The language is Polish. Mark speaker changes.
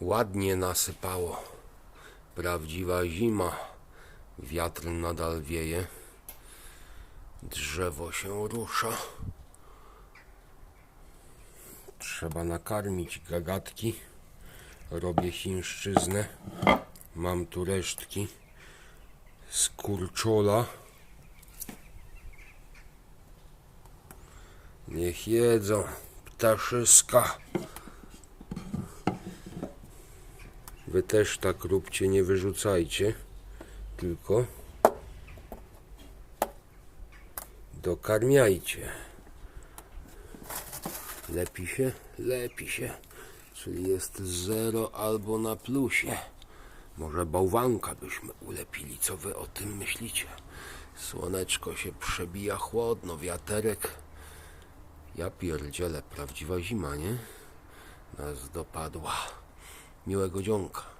Speaker 1: Ładnie nasypało. Prawdziwa zima. Wiatr nadal wieje. Drzewo się rusza. Trzeba nakarmić gagatki. Robię chińszczyznę. Mam tu resztki z kurczola. Niech jedzą ptaszyska. Wy też tak róbcie, nie wyrzucajcie, tylko dokarmiajcie. Lepi się? Lepi się. Czyli jest zero albo na plusie. Może bałwanka byśmy ulepili, co wy o tym myślicie? Słoneczko się przebija chłodno, wiaterek. Ja pierdzielę, prawdziwa zima, nie? Nas dopadła. Miłego dzionka.